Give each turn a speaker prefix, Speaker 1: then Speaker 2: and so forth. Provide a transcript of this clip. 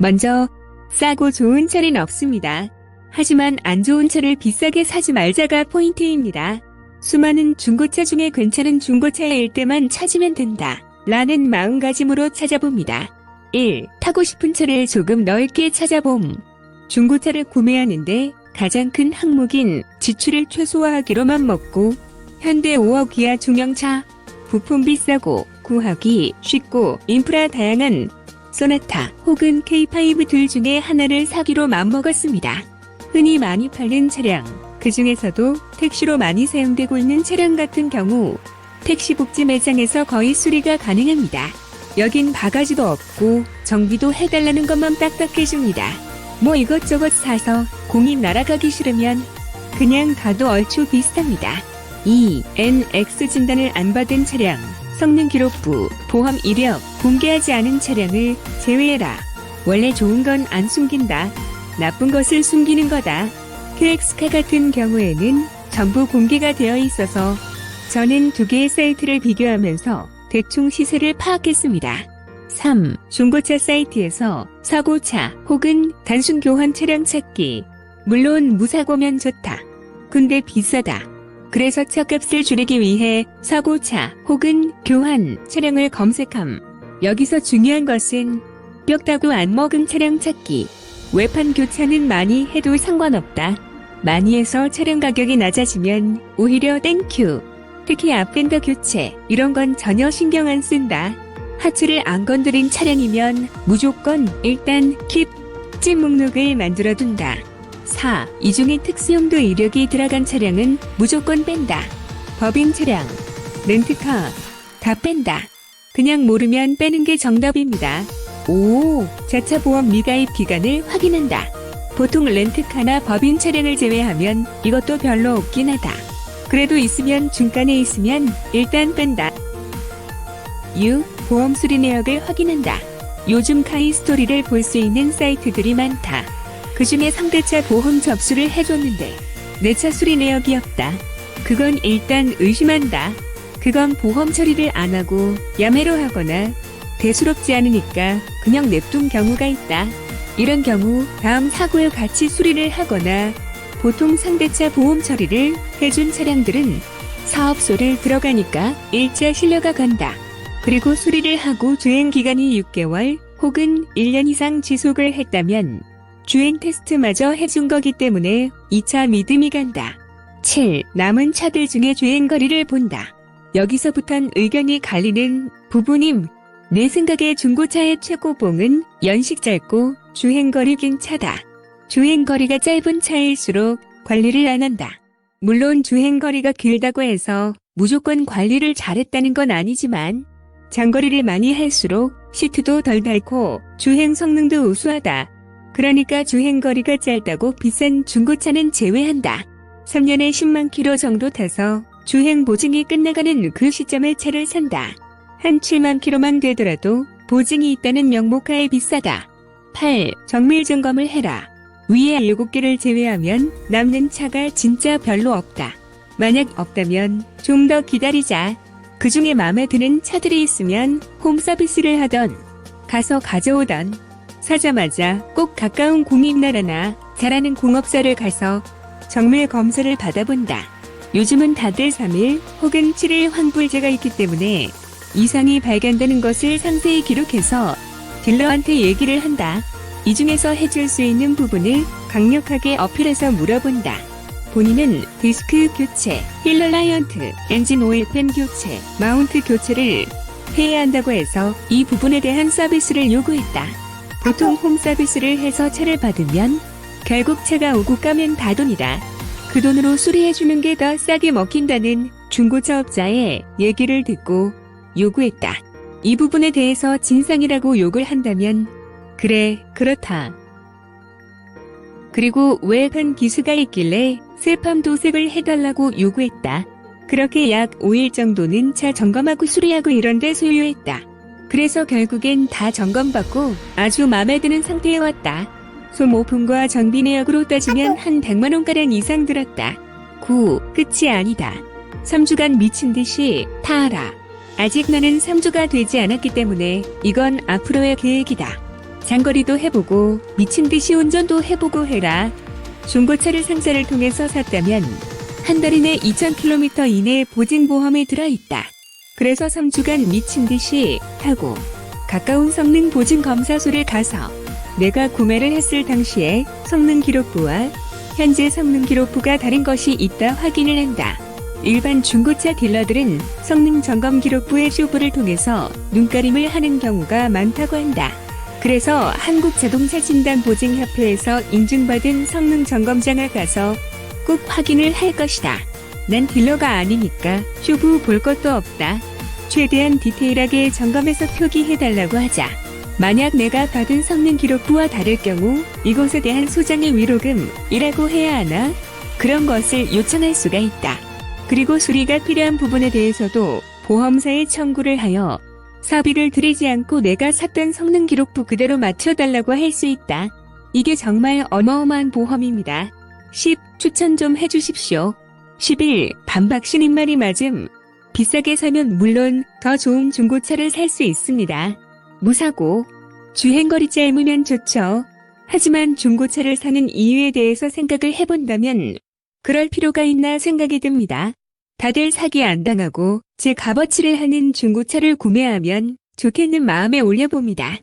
Speaker 1: 먼저 싸고 좋은 차는 없습니다. 하지만 안 좋은 차를 비싸게 사지 말자가 포인트입니다. 수많은 중고차 중에 괜찮은 중고차일 때만 찾으면 된다. 라는 마음가짐으로 찾아봅니다. 1. 타고 싶은 차를 조금 넓게 찾아봄. 중고차를 구매하는데 가장 큰 항목인 지출을 최소화하기로만 먹고 현대 5억 이하 중형차 부품 비싸고 구하기 쉽고 인프라 다양한 소나타 혹은 K5 둘 중에 하나를 사기로 맘먹었습니다. 흔히 많이 팔린 차량, 그 중에서도 택시로 많이 사용되고 있는 차량 같은 경우 택시 복지 매장에서 거의 수리가 가능합니다. 여긴 바가지도 없고 정비도 해달라는 것만 딱딱해줍니다. 뭐 이것저것 사서 공이 날아가기 싫으면 그냥 가도 얼추 비슷합니다. 2. NX 진단을 안 받은 차량, 성능 기록부, 보험 이력, 공개하지 않은 차량을 제외해라. 원래 좋은 건 안 숨긴다. 나쁜 것을 숨기는 거다. QX카 같은 경우에는 전부 공개가 되어 있어서 저는 두 개의 사이트를 비교하면서 대충 시세를 파악했습니다. 3. 중고차 사이트에서 사고차 혹은 단순 교환 차량 찾기. 물론 무사고면 좋다. 근데 비싸다. 그래서 차값을 줄이기 위해 사고차 혹은 교환 차량을 검색함. 여기서 중요한 것은 뼈다구 안 먹은 차량 찾기. 외판 교차는 많이 해도 상관없다. 많이 해서 차량 가격이 낮아지면 오히려 땡큐. 특히 앞엔더 교체 이런 건 전혀 신경 안 쓴다. 하츠를 안 건드린 차량이면 무조건 일단 킵, 찜 목록을 만들어 둔다. 4. 이 중에 특수용도 이력이 들어간 차량은 무조건 뺀다. 법인 차량, 렌트카 다 뺀다. 그냥 모르면 빼는 게 정답입니다. 5. 자차 보험 미가입 기간을 확인한다. 보통 렌트카나 법인 차량을 제외하면 이것도 별로 없긴 하다. 그래도 있으면 중간에 있으면 일단 뺀다. 6. 보험 수리 내역을 확인한다. 요즘 카이스토리를 볼 수 있는 사이트들이 많다. 그 중에 상대차 보험 접수를 해줬는데 내 차 수리 내역이 없다. 그건 일단 의심한다. 그건 보험 처리를 안 하고 야매로 하거나 대수롭지 않으니까 그냥 냅둔 경우가 있다. 이런 경우 다음 사고에 같이 수리를 하거나 보통 상대차 보험 처리를 해준 차량들은 사업소를 들어가니까 일자 실려가 간다. 그리고 수리를 하고 주행 기간이 6개월 혹은 1년 이상 지속을 했다면 주행 테스트마저 해준 거기 때문에 2차 믿음이 간다. 7. 남은 차들 중에 주행 거리를 본다. 여기서부턴 의견이 갈리는 부부님. 내 생각에 중고차의 최고봉은 연식 짧고 주행거리 긴 차다. 주행거리가 짧은 차일수록 관리를 안 한다. 물론 주행거리가 길다고 해서 무조건 관리를 잘했다는 건 아니지만 장거리를 많이 할수록 시트도 덜 닳고 주행 성능도 우수하다. 그러니까 주행거리가 짧다고 비싼 중고차는 제외한다. 3년에 10만 킬로 정도 타서 주행 보증이 끝나가는 그 시점에 차를 산다. 한 7만 킬로만 되더라도 보증이 있다는 명목하에 비싸다. 8. 정밀 점검을 해라. 위에 7개를 제외하면 남는 차가 진짜 별로 없다. 만약 없다면 좀 더 기다리자. 그 중에 마음에 드는 차들이 있으면 홈 서비스를 하던 가서 가져오던 사자마자 꼭 가까운 공익나라나 잘하는 공업사를 가서 정밀 검사를 받아본다. 요즘은 다들 3일 혹은 7일 환불제가 있기 때문에 이상이 발견되는 것을 상세히 기록해서 딜러한테 얘기를 한다. 이 중에서 해줄 수 있는 부분을 강력하게 어필해서 물어본다. 본인은 디스크 교체, 힐러 라이언트, 엔진 오일팬 교체, 마운트 교체를 해야 한다고 해서 이 부분에 대한 서비스를 요구했다. 보통 홈 서비스를 해서 차를 받으면 결국 차가 오고 까면 다 돈이다. 그 돈으로 수리해주는 게 더 싸게 먹힌다는 중고차업자의 얘기를 듣고 요구했다. 이 부분에 대해서 진상이라고 욕을 한다면 그래 그렇다. 그리고 왜큰 기수가 있길래 세팜 도색을 해달라고 요구했다. 그렇게 약 5일 정도는 차 점검하고 수리하고 이런데 소요했다. 그래서 결국엔 다 점검받고 아주 마음에 드는 상태에 왔다. 소모품과 정비 내역으로 따지면 한 100만원가량 이상 들었다. 9. 끝이 아니다. 3주간 미친 듯이 타하라. 아직 나는 3주가 되지 않았기 때문에 이건 앞으로의 계획이다. 장거리도 해보고 미친 듯이 운전도 해보고 해라. 중고차를 상자를 통해서 샀다면 한 달 이내 2,000km 이내 보증보험에 들어있다. 그래서 3주간 미친 듯이 하고 가까운 성능 보증 검사소를 가서 내가 구매를 했을 당시에 성능 기록부와 현재 성능 기록부가 다른 것이 있다 확인을 한다. 일반 중고차 딜러들은 성능 점검 기록부의 쇼부를 통해서 눈가림을 하는 경우가 많다고 한다. 그래서 한국자동차진단보증협회에서 인증받은 성능 점검장을 가서 꼭 확인을 할 것이다. 난 딜러가 아니니까 쇼부 볼 것도 없다. 최대한 디테일하게 점검해서 표기해달라고 하자. 만약 내가 받은 성능 기록부와 다를 경우 이것에 대한 소장의 위로금이라고 해야 하나? 그런 것을 요청할 수가 있다. 그리고 수리가 필요한 부분에 대해서도 보험사에 청구를 하여 사비를 들이지 않고 내가 샀던 성능 기록부 그대로 맞춰달라고 할 수 있다. 이게 정말 어마어마한 보험입니다. 10. 추천 좀 해주십시오. 11. 반박 신인 말이 맞음. 비싸게 사면 물론 더 좋은 중고차를 살 수 있습니다. 무사고, 주행거리 짧으면 좋죠. 하지만 중고차를 사는 이유에 대해서 생각을 해본다면 그럴 필요가 있나 생각이 듭니다. 다들 사기 안 당하고 제 값어치를 하는 중고차를 구매하면 좋겠는 마음에 올려봅니다.